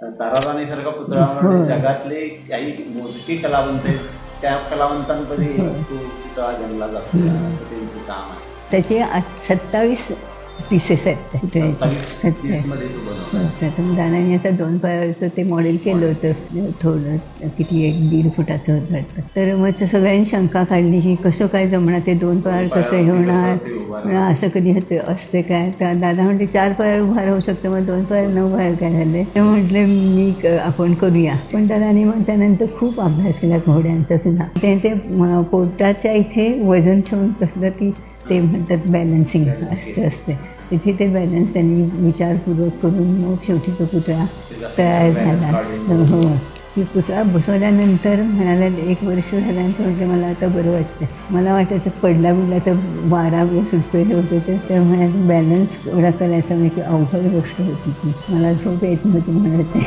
ताराराणीसारखा पुतळा म्हणजे जगातले काही मोजके कलावंत आहेत. त्या कलावंतांमध्ये तो पुतळा गणला जातो. असं त्यांचं काम आहे. त्याचे सत्तावीस दादाने आता दोन पायाचं ते मॉडेल केलं होतं थोडं किती एक दीड फुटाचं होतं वाटतं तर मग सगळ्यांनी शंका काढली की कसं काय जमणार ते दोन पायावर कसं हे होणार असं कधी होतं असते काय तर दादा म्हणते चार पायावर उभा राहू शकतं मग दोन पायावर नऊ पायावर काय झालं ते म्हटलं मी आपण करूया पण दादाने मग त्यानंतर खूप अभ्यास केला घोड्यांचा सुद्धा ते पोटाच्या इथे वजन ठेवून कसलं की ते म्हणतात बॅलन्सिंग असतं असते. तिथे ते बॅलन्स त्यांनी विचारपूर्वक करून मग शेवटी तो पुतळा तयार झाला. हो. की पुतळा बसवल्यानंतर म्हणाला एक वर्ष झाल्यानंतर म्हणजे मला आता बरं वाटतं मला वाटायचं पडला बिडला तर वारा बिरा सुटतोय होते तर तर म्हणाले बॅलन्स एवढा करायचा म्हणजे अवघड गोष्ट होती ती. मला झोप येत नव्हती म्हणत.